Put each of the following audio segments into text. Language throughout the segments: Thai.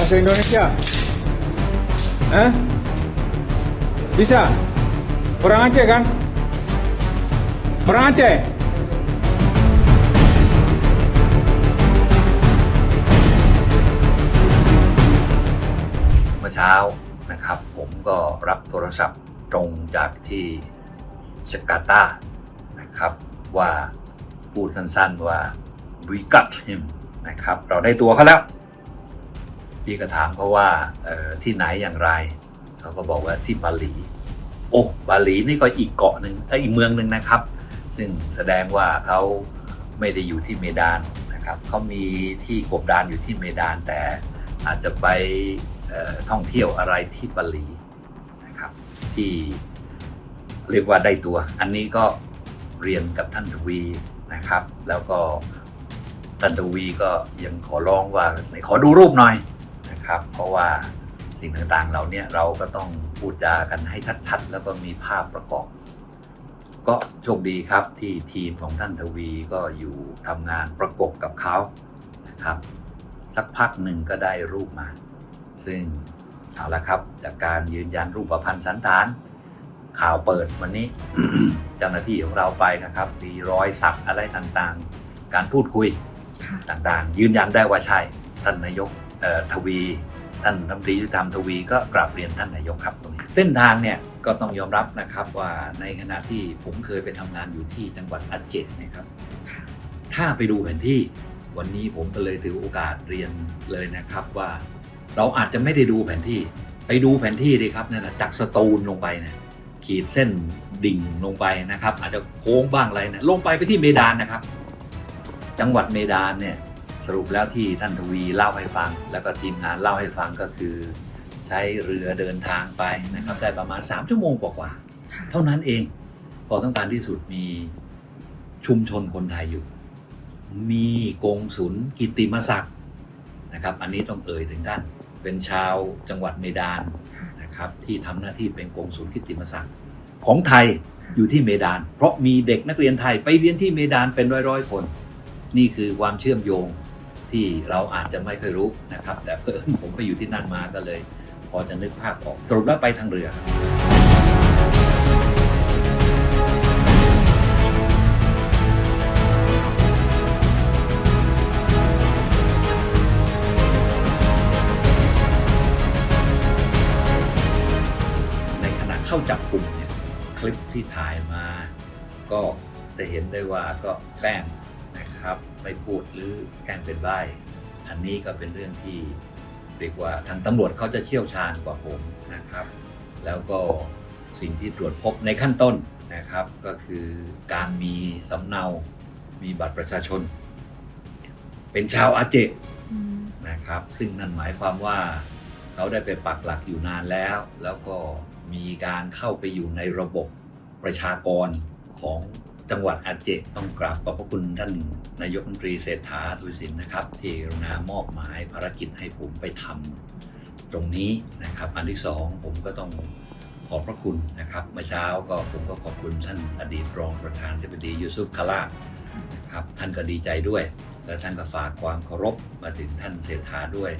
Bahasa Indonesia? Eh? Bisa? Orang Aceh kan? Orang Aceh? เมื่อเช้านะครับ ผมก็รับโทรศัพท์ตรงจากที่จาการ์ตานะครับว่าพูดสั้นๆว่า we got him นะครับ เราได้ตัวเขาแล้ว พี่ก็ถามเขาว่าที่ไหนอย่างไร เขาก็บอกว่าที่บาหลี โอ้บาหลีนี่ก็อีกเกาะหนึ่งอีกเมืองหนึ่งนะครับ ซึ่งแสดงว่าเขาไม่ได้อยู่ที่เมดานนะครับเขามีที่กบดานอยู่ที่เมดานแต่อาจจะไปท่องเที่ยวอะไรที่บาหลีนะครับที่เรียกว่าได้ตัว อันนี้ก็เรียนกับท่านทวีนะครับ แล้วก็ท่านทวีก็ยังขอร้องว่าขอดูรูปหน่อย นะครับ เพราะว่าสิ่งต่างๆเหล่าเนี้เราก็ต้องพูดจากันให้ชัดๆ แล้วก็มีภาพประกอบ ก็โชคดีครับที่ทีมของท่านทวีก็อยู่ทำงานประกบกับเขานะครับ สักพักหนึ่งก็ได้รูปมา ซึ่งเอาละครับ จากการยืนยันรูปพันธ์สันฐาน ข่าวเปิดวันนี้เจ้าหน้าที่ของเราไปนะครับ มีรอยสักอะไรต่างๆ การพูดคุยค่ะต่างๆ ยืนยันได้ว่าใช่ท่านนายกเอ่อ ทวี ท่านรัฐมนตรียุติธรรมทวีก็กราบเรียนท่านนายกครับตรงนี้เส้นทางเนี่ยก็ต้องยอมรับนะครับว่าในขณะที่ผมเคยไปทำงานอยู่ที่จังหวัดอัจเจกนะครับ ถ้าไปดูแผนที่วันนี้ผมก็เลยถือโอกาสเรียนเลยนะครับว่า เราอาจจะไม่ได้ดูแผนที่ ไปดูแผนที่ดีครับนั่นนะจากสตูลลงไปเนี่ยขีดเส้นดิ่งลงไปนะครับ อาจจะโค้งบ้างอะไรนี่ยลงไปไปที่เมดานนะครับ จังหวัดเมดานเนี่ย สรุปแล้วที่ท่านทวีเล่าให้ฟัง แล้วก็ทีมงานเล่าให้ฟังก็คือ ใช้เรือเดินทางไปนะครับ ได้ประมาณ 3 ชั่วโมงกว่าค่ะๆเท่านั้นเองพอต้องการที่สุดมีชุมชนคนไทยอยู่ มีกงศุลกิตติมศักดิ์นะครับ อันนี้ต้องเอ่ยถึงท่านเป็นชาวจังหวัดเมดานนะครับที่ทำหน้าที่เป็นกงศุลกิตติมศักดิ์ของไทยอยู่ที่เมดาน เพราะมีเด็กนักเรียนไทยไปเรียนที่เมดานเป็นร้อยๆคน นี่คือความเชื่อมโยง ที่เราอาจจะไม่เคยรู้นะครับ แต่เพิ่งผมไปอยู่ที่นั่นมาก็เลย พอจะนึกภาพออกสรุปแล้วไปทางเรือครับในขณะเข้าจับกลุ่มเนี่ยคลิปที่ถ่ายมา ก็จะเห็นได้ว่าก็แกล้ง ครับไม่พูดหรือแกล้งเป็นใบ้อันนี้ก็เป็นเรื่องที่เรียกว่าทางตำรวจเขาจะเชี่ยวชาญกว่าผมนะครับ แล้วก็สิ่งที่ตรวจพบในขั้นต้นนะครับ ก็คือการมีสำเนามีบัตรประชาชน เป็นชาวอาเจอืมนะครับ ซึ่งนั่นหมายความว่าเขาได้ไปปักหลักอยู่นานแล้ว แล้วก็มีการเข้าไปอยู่ในระบบประชากรของ จังหวัดอาเจต้องกราบขอบพระคุณท่านนายกรัฐมนตรีเศรษฐาทวีสินนะครับ ที่รุณามอบหมายภารกิจให้ผมไปทำตรงนี้นะครับ อันที่สองผมก็ต้องขอบพระคุณนะครับเมื่อเช้าก็ผมก็ขอบคุณท่านอดีตรองประธานธิบดียูซุฟคาร่านะครับท่านก็ดีใจด้วย และท่านก็ฝากความเคารพมาถึงท่านเศรษฐาด้วย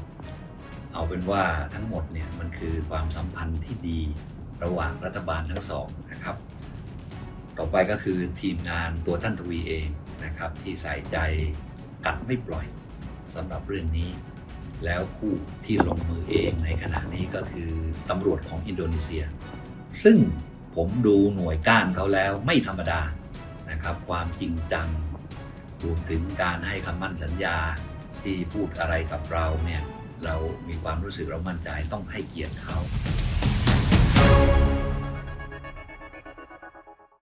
เอาเป็นว่าทั้งหมดเนี่ยมันคือความสัมพันธ์ที่ดีระหว่างรัฐบาลทั้งสอง ต่อไปก็คือทีมงานตัวท่านทวีเองนะครับที่ใส่ใจกัดไม่ปล่อยสำหรับเรื่องนี้ แล้วผู้ที่ลงมือเองในขณะนี้ก็คือตำรวจของอินโดนีเซีย ซึ่งผมดูหน่วยก้านเขาแล้วไม่ธรรมดานะครับ ความจริงจังรวมถึงการให้คำมั่นสัญญาที่พูดอะไรกับเราเนี่ยเรามีความรู้สึกเรามั่นใจต้องให้เกียรติเขา